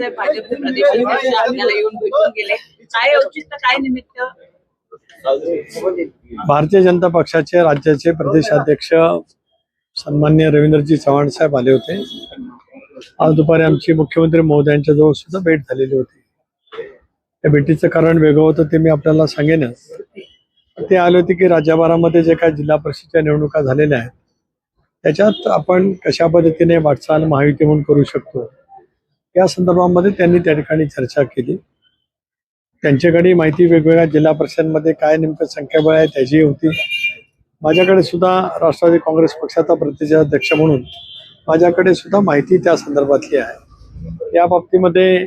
साहेब भाजपचे प्रदेश अध्यक्ष आपल्याला येऊन भेटून गेले. काय औचित्य काय निमित्त? भारतीय जनता पक्षाचे राज्याचे प्रदेशाध्यक्ष सन्मान्य रवींद्रजी चव्हाण साहेब आले होते. आज दुपारी आमची मुख्यमंत्री महोदयांच्या जवळ सुद्धा भेट झालेली होती. त्या भेटीचं कारण वेगळं होतं ते मी आपल्याला सांगेनच ते आले होते की राज्यभरामध्ये जे काही जिल्हा परिषदच्या निवडणुका झालेल्या आहेत त्याच्यात आपण कशा पद्धतीने वाटचाल महायुती म्हणून करू शकतो? या संदर्भामध्ये त्यांनी त्या ठिकाणी चर्चा केली. त्यांच्याकडे माहिती वेगवेगळ्या जिल्हा परिषदमध्ये काय नेमकं संख्याबळ आहे त्याची होती. माझ्याकडे सुद्धा राष्ट्रवादी काँग्रेस पक्षाचा प्रदेशाध्यक्ष म्हणून माझ्याकडे सुद्धा माहिती त्या संदर्भातली आहे. या बाबतीमध्ये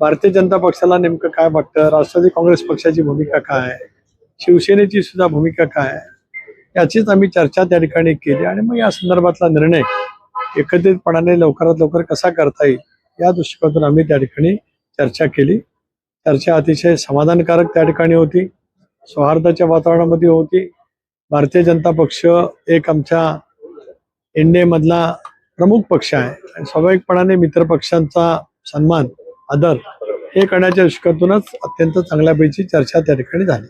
भारतीय जनता पक्षाला नेमकं काय वाटतं? राष्ट्रवादी काँग्रेस पक्षाची भूमिका काय आहे? शिवसेनेची सुद्धा भूमिका काय आहे? याचीच आम्ही चर्चा त्या ठिकाणी केली आणि मग या संदर्भातला निर्णय एकत्रितपणाने लवकरात लवकर कसा करता येईल? या दृष्टिकोनातून आम्ही त्या ठिकाणी चर्चा केली. चर्चा अतिशय समाधानकारक त्या ठिकाणी होती. सौहार्दाच्या वातावरणामध्ये होती. भारतीय जनता पक्ष एक आमच्या एनडीए मधला प्रमुख पक्ष आहे. आणि स्वाभाविकपणाने मित्र पक्षांचा सन्मान आदर हे करण्याच्या दृष्टिकोनातूनच अत्यंत चांगल्यापैकी चर्चा त्या ठिकाणी झाली.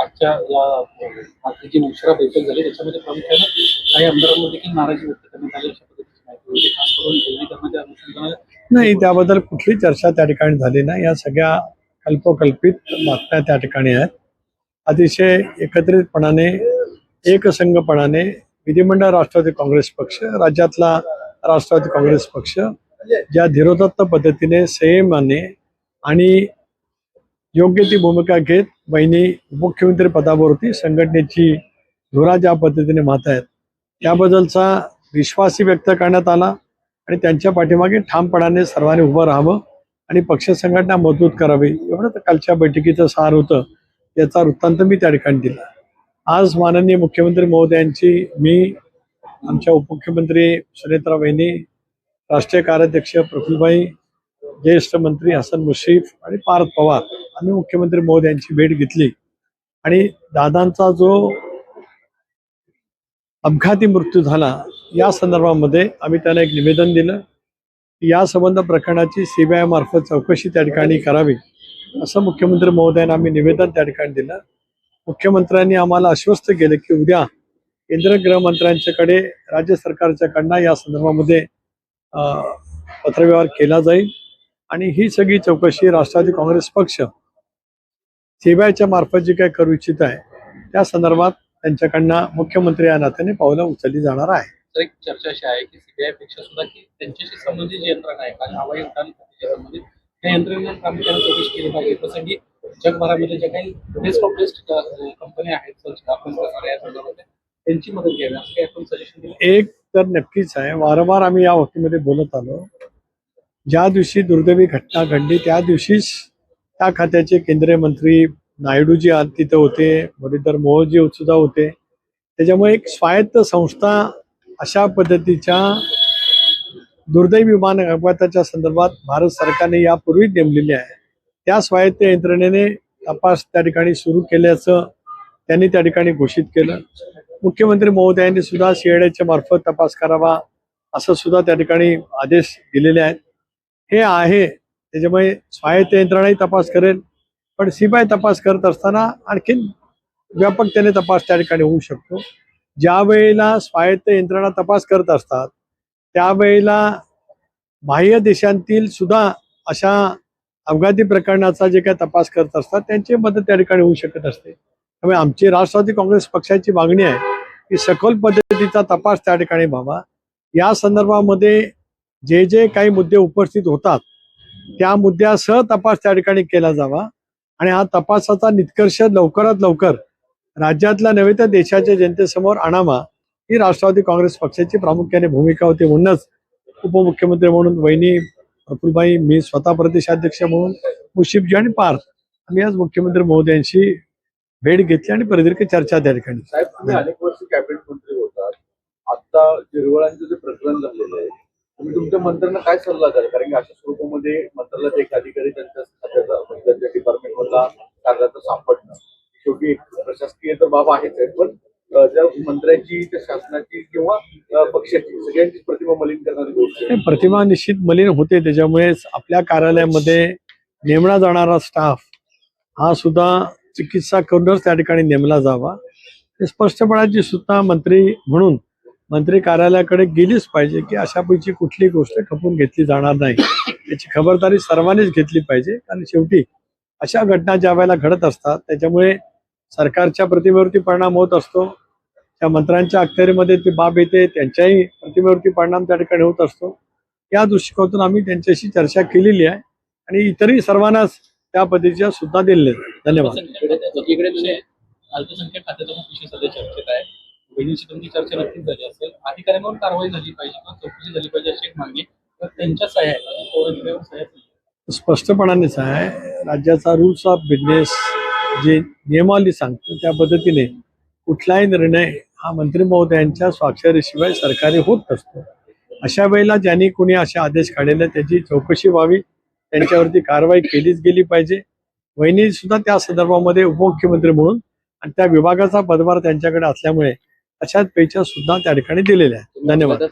आजच्या या जी बैठक झाली त्याच्यामध्ये प्रामुख्याने काही आमदारांमध्ये देखील नाराजी व्यक्त करण्यात आली नाही त्याबद्दल कुठली चर्चा त्या ठिकाणी झाली नाही. या सगळ्या कल्पकल्पित बातम्या त्या ठिकाणी आहेत. अतिशय एकत्रितपणाने एकसंघपणाने विधिमंडळ राष्ट्रवादी काँग्रेस पक्ष राज्यातला राष्ट्रवादी काँग्रेस पक्ष ज्या धीरोदत्त पद्धतीने संयमाने आणि योग्य ती भूमिका घेत बहिणी मुख्यमंत्री पदावरती संघटनेची धुरा ज्या पद्धतीने मात आहेत त्याबद्दलचा विश्वासही व्यक्त करण्यात आला आणि त्यांच्या पाठीमागे ठामपणाने सर्वांनी उभं राहावं आणि पक्ष संघटना मजबूत करावी. एवढं तर कालच्या बैठकीचं सार होतं याचा वृत्तांत मी त्या ठिकाणी दिला. आज माननीय मुख्यमंत्री महोदयांची मी आमच्या उपमुख्यमंत्री सुनेत्रा वहिनी राष्ट्रीय कार्याध्यक्ष प्रफुल्लभाई ज्येष्ठ मंत्री हसन मुश्रीफ आणि पार्थ पवार आम्ही मुख्यमंत्री महोदयांची भेट घेतली. आणि दादांचा जो अपघाती मृत्यू झाला या संदर्भामध्ये आम्ही त्यांना एक निवेदन दिलं या संबंध प्रकरणाची सीबीआय मार्फत चौकशी त्या ठिकाणी करावी असं मुख्यमंत्री महोदयांना आम्ही निवेदन त्या ठिकाणी दिलं. मुख्यमंत्र्यांनी आम्हाला आश्वस्त केलं की उद्या केंद्र गृहमंत्र्यांच्याकडे राज्य सरकारच्याकडनं या संदर्भामध्ये अं, पत्रव्यवहार केला जाईल आणि ही सगळी चौकशी राष्ट्रवादी काँग्रेस पक्ष सीबीआयच्या मार्फत जी काही करू इच्छित आहे त्या संदर्भात त्यांच्याकडनं मुख्यमंत्री या नात्याने पावलं उचलली जाणार आहे तर एक चर्चा अशी आहे की सीबीआयपेक्षा सुद्धा की त्यांच्याशी संबंधित जी यंत्रणा आहे कारण हवाई उड्डाण संबंधित त्या यंत्रणेने प्रामुख्याने चौकशी केली पाहिजे. प्रसंगी जगभरामध्ये ज्या काही बेस्ट ऑफ बेस्ट कंपन्या आहेत सर्च करणाऱ्या संदर्भात त्यांची मदत घ्यावी असं काही आपण सजेशन दिलं? एक तर नक्कीच आहे. वारंवार आम्ही या बाबतीमध्ये बोलत आलो. ज्या दिवशी दुर्दैवी घटना घडली त्या दिवशीच त्या खात्याचे केंद्रीय मंत्री नायडूजी आज तिथे होते मुरलीधर मोहोजी सुद्धा होते. त्याच्यामुळे एक स्वायत्त संस्था अशा पद्धतीच्या दुर्दैवी विमान अपघाताच्या संदर्भात भारत सरकारने यापूर्वी नेमलेली आहे. त्या स्वायत्त यंत्रणेने तपास त्या ठिकाणी सुरू केल्याचं त्यांनी त्या ठिकाणी घोषित केलं. मुख्यमंत्री महोदयांनी सुद्धा सीआयडीच्या मार्फत तपास करावा असं सुद्धा त्या ठिकाणी आदेश दिलेले आहेत. हे आहे त्याच्यामुळे स्वायत्त यंत्रणाही तपास करेल पण सीबीआय तपास करत असताना आणखीन व्यापकतेने तपास त्या ठिकाणी होऊ शकतो. ज्या वेळेला स्वायत्त यंत्रणा तपास करत असतात त्यावेळेला बाह्य देशांतील सुद्धा अशा अपघाती प्रकरणाचा जे काही तपास करत असतात त्यांची मदत त्या ठिकाणी होऊ शकत असते. त्यामुळे आमची राष्ट्रवादी काँग्रेस पक्षाची मागणी आहे की सखोल पद्धतीचा तपास त्या ठिकाणी व्हावा. या संदर्भामध्ये जे जे काही मुद्दे उपस्थित होतात त्या मुद्द्यासह तपास त्या ठिकाणी केला जावा आणि हा तपासाचा निष्कर्ष लवकरात लवकर राज्यातल्या नव्हे तर देशाच्या जनतेसमोर आणावा ही राष्ट्रवादी काँग्रेस पक्षाची प्रामुख्याने भूमिका होती म्हणूनच उपमुख्यमंत्री म्हणून वहिनी प्रफुलबाई मी स्वतः प्रदेशाध्यक्ष म्हणून मुशिफजी आणि पार्थ. आम्ही आज मुख्यमंत्री महोदयांशी भेट घेतली आणि प्रदीर्घ चर्चा त्या ठिकाणी. अनेक वर्ष कॅबिनेट मंत्री होतात आता जिरवळांचं जे प्रकरण झालेलं आहे तुम्ही तुमच्या मंत्र्यांना काय सल्ला द्याल? कारण की अशा स्वरूपामध्ये मंत्र्याला एक अधिकारी त्यांच्या खात्याचा त्यांच्या डिपार्टमेंट मधला कार्याचं सापडणं प्रशासकीय तर बाब आहेच आहे पण मंत्र्याची त्या शासनाची किंवा पक्षाची सगळ्यांची प्रतिमा मलिन करणारी गोष्ट प्रतिमा निश्चित मलिन होते त्याच्यामुळे आपल्या कार्यालयामध्ये नेमला जाणारा स्टाफ हा सुद्धा चिकित्सा करूनच त्या ठिकाणी नेमला जावा. हे स्पष्टपणाची सुद्धा मंत्री म्हणून मंत्री कार्यालयाकडे गेलीच पाहिजे की अशापैकी कुठली गोष्ट खपून घेतली जाणार नाही. याची खबरदारी सर्वांनीच घेतली पाहिजे. कारण शेवटी अशा घटना ज्या वेळेला घडत असतात त्याच्यामुळे सरकारच्या प्रतिमेवरती परिणाम होत असतो. त्या मंत्र्यांच्या अखत्यारीमध्ये ती बाब येते त्यांच्याही प्रतिमेवरती परिणाम त्या ठिकाणी होत असतो. या दृष्टिकोनातून आम्ही त्यांच्याशी चर्चा केलेली आहे आणि इतरही सर्वांनाच त्या पद्धतीच्या सुद्धा दिलेल्या आहेत. धन्यवाद. एकीकडे तुझे अल्पसंख्याक खात्याचा पण विषय सध्या चर्चेत आहे. बहिणीची तुमची चर्चा नक्कीच झाली असेल. अधिकाऱ्यांवर कारवाई झाली पाहिजे किंवा चौकशी झाली पाहिजे अशी एक मागणी तर त्यांच्या सह्या आहेत. अजित पवार यांच्यावर सह्या आहेत. स्पष्टपणानेच आहे. राज्याचा रूल्स ऑफ बिझनेस जे नियमावली सांगतो त्या पद्धतीने कुठलाही निर्णय हा मंत्री महोदयांच्या स्वाक्षरीशिवाय सरकारी होत नसतो. अशा वेळेला ज्यांनी कोणी असे आदेश काढले त्याची चौकशी व्हावी त्यांच्यावरती कारवाई केलीच गेली पाहिजे. वहिनी सुद्धा त्या संदर्भामध्ये उपमुख्यमंत्री म्हणून आणि त्या विभागाचा पदभार त्यांच्याकडे असल्यामुळे अशाच पेच्या सुद्धा त्या ठिकाणी दिलेल्या आहेत. धन्यवाद.